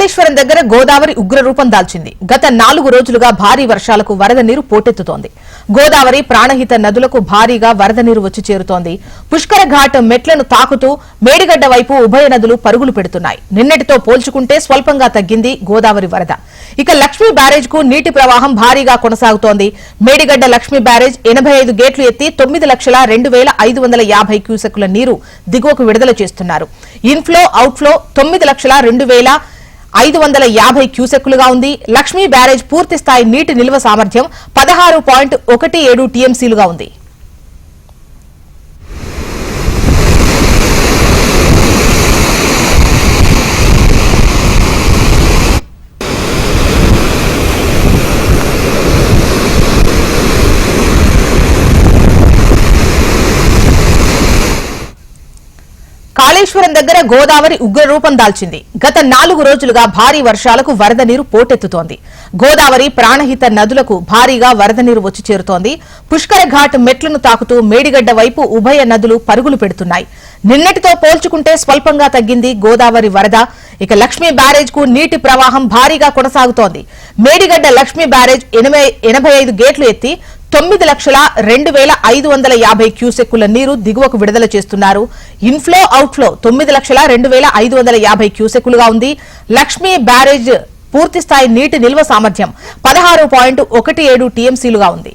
కాళేశ్వరం దగ్గర గోదావరి ఉగ్రరూపం దాల్చింది. గత నాలుగు రోజులుగా భారీ వర్షాలకు వరద నీరు పోటెత్తుతోంది. గోదావరి ప్రాణహిత నదులకు భారీగా వరద నీరు వచ్చి చేరుతోంది. పుష్కర ఘాట్ మెట్లను తాకుతూ మేడిగడ్డ వైపు ఉభయ నదులు పరుగులు పెడుతున్నాయి. నిన్నటితో పోల్చుకుంటే స్వల్పంగా తగ్గింది గోదావరి వరద. ఇక లక్ష్మీ బ్యారేజ్కు నీటి ప్రవాహం భారీగా కొనసాగుతోంది. మేడిగడ్డ లక్ష్మీ బ్యారేజ్ ఎనభై ఐదు గేట్లు ఎత్తి తొమ్మిది లక్షల రెండు వేల ఐదు వందల యాభై క్యూసెక్కుల నీరు దిగువకు విడుదల చేస్తున్నారు. ఇన్ఫ్లో అవుట్ఫ్లో తొమ్మిది లక్షల రెండు వేల ఐదు వందల యాభై క్యూసెక్కులుగా ఉంది. లక్ష్మీ బ్యారేజ్ పూర్తిస్థాయి నీటి నిల్వ సామర్థ్యం పదహారు పాయింట్ ఒకటి ఏడు టీఎంసీలుగా ఉంది. కాళేశ్వరం దగ్గర గోదావరి ఉగ్రరూపం దాల్చింది. గత నాలుగు రోజులుగా భారీ వర్షాలకు వరద నీరు పోటెత్తుతోంది. గోదావరి ప్రాణహిత నదులకు భారీగా వరద నీరు వచ్చి చేరుతోంది. పుష్కర ఘాట్ మెట్లను తాకుతూ మేడిగడ్డ వైపు ఉభయ నదులు పరుగులు పెడుతున్నాయి. నిన్నటితో పోల్చుకుంటే స్వల్పంగా తగ్గింది గోదావరి వరద. ఇక లక్ష్మీ బ్యారేజ్కు నీటి ప్రవాహం భారీగా కొనసాగుతోంది. మేడిగడ్డ లక్ష్మీ బ్యారేజ్ ఎనభై ఎనభై ఐదు గేట్లు ఎత్తి తొమ్మిది లక్షల రెండు వేల ఐదు వందల యాభై క్యూసెక్కుల నీరు దిగువకు విడుదల చేస్తున్నారు. ఇన్ఫ్లో అవుట్ఫ్లో తొమ్మిది లక్షల రెండు వేల ఐదు వందల యాభై క్యూసెక్కులుగా ఉంది. లక్ష్మీ బ్యారేజ్ పూర్తి స్థాయి నీటి నిల్వ సామర్థ్యం పదహారు పాయింట్ ఒకటి ఏడు టీఎంసీలుగా ఉంది.